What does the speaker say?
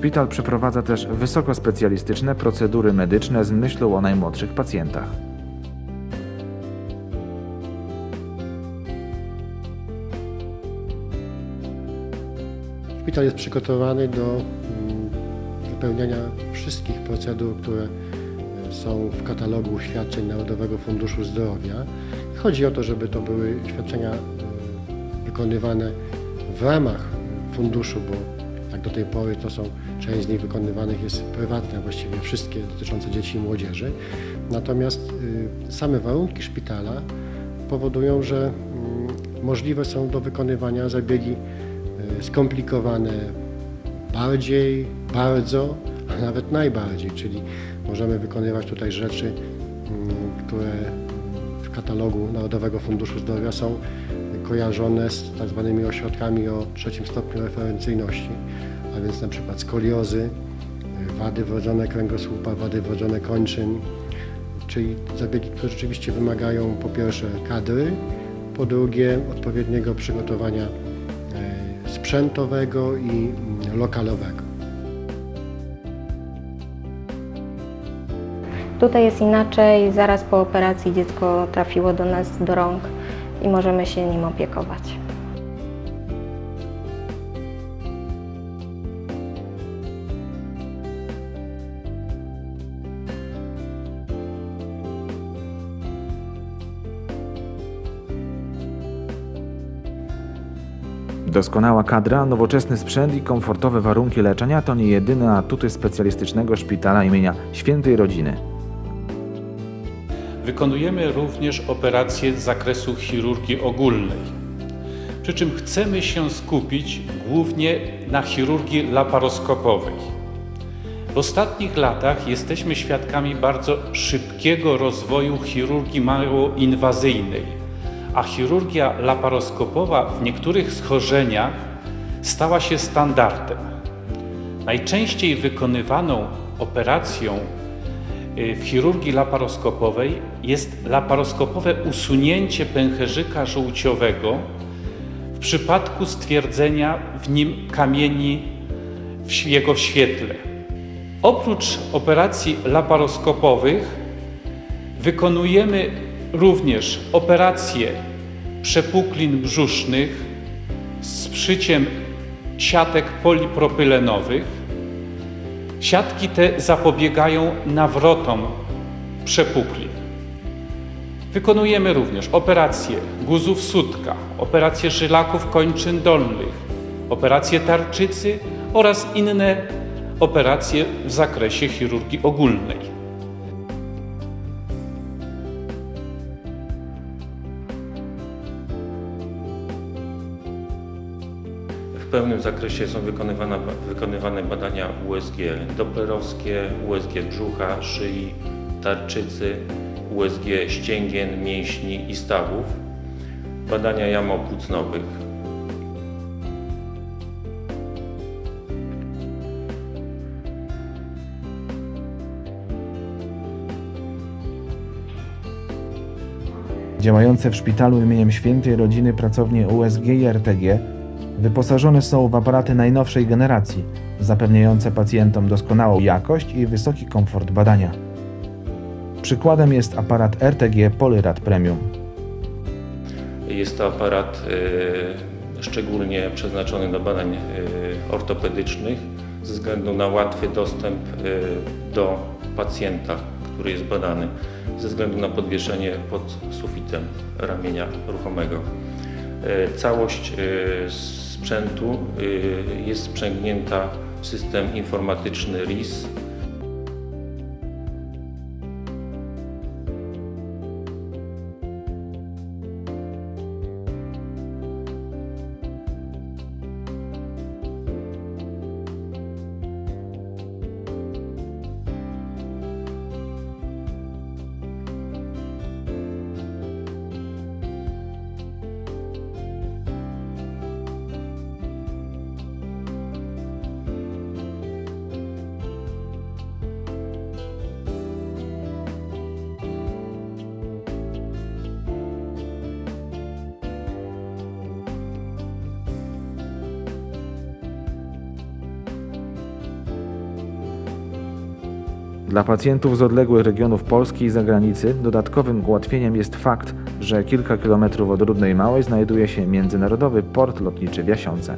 Szpital przeprowadza też wysokospecjalistyczne procedury medyczne z myślą o najmłodszych pacjentach. Szpital jest przygotowany do mm, wypełniania wszystkich procedur, które e, są w katalogu świadczeń Narodowego Funduszu Zdrowia. Chodzi o to, żeby to były świadczenia e, wykonywane w ramach funduszu, bo jak do tej pory to są, część z nich wykonywanych jest prywatne, właściwie wszystkie dotyczące dzieci i młodzieży. Natomiast y, same warunki szpitala powodują, że mm, możliwe są do wykonywania zabiegi y, skomplikowane bardziej, bardzo, a nawet najbardziej, czyli możemy wykonywać tutaj rzeczy, mm, które w katalogu Narodowego Funduszu Zdrowia są kojarzone z tak zwanymi ośrodkami o trzecim stopniu referencyjności, a więc na przykład skoliozy, wady wrodzone kręgosłupa, wady wrodzone kończyn, czyli zabiegi, które rzeczywiście wymagają po pierwsze kadry, po drugie odpowiedniego przygotowania e, sprzętowego i mm, lokalowego. Tutaj jest inaczej, zaraz po operacji dziecko trafiło do nas do rąk i możemy się nim opiekować. Doskonała kadra, nowoczesny sprzęt i komfortowe warunki leczenia to nie jedyne atuty specjalistycznego szpitala imienia Świętej Rodziny. Wykonujemy również operacje z zakresu chirurgii ogólnej. Przy czym chcemy się skupić głównie na chirurgii laparoskopowej. W ostatnich latach jesteśmy świadkami bardzo szybkiego rozwoju chirurgii małoinwazyjnej, a chirurgia laparoskopowa w niektórych schorzeniach stała się standardem. Najczęściej wykonywaną operacją w chirurgii laparoskopowej jest laparoskopowe usunięcie pęcherzyka żółciowego w przypadku stwierdzenia w nim kamieni w jego świetle. Oprócz operacji laparoskopowych wykonujemy również operacje przepuklin brzusznych z przyciem siatek polipropylenowych, Siatki te zapobiegają nawrotom przepukli. Wykonujemy również operacje guzów sutka, operacje żylaków kończyn dolnych, operacje tarczycy oraz inne operacje w zakresie chirurgii ogólnej. Pełnym zakresie są wykonywane, wykonywane badania USG doplerowskie, USG brzucha, szyi, tarczycy, USG ścięgien, mięśni i stawów, badania jam opłucnowych. Działające w szpitalu imieniem Świętej Rodziny pracownie USG i RTG Wyposażone są w aparaty najnowszej generacji, zapewniające pacjentom doskonałą jakość i wysoki komfort badania. Przykładem jest aparat RTG Polyrad Premium. Jest to aparat y, szczególnie przeznaczony do badań y, ortopedycznych ze względu na łatwy dostęp y, do pacjenta, który jest badany, ze względu na podwieszenie pod sufitem ramienia ruchomego. Całość sprzętu y, jest sprzęgnięta w system informatyczny RIS Dla pacjentów z odległych regionów Polski i zagranicy dodatkowym ułatwieniem jest fakt, że kilka kilometrów od Rudnej Małej znajduje się międzynarodowy port lotniczy w Jasiące.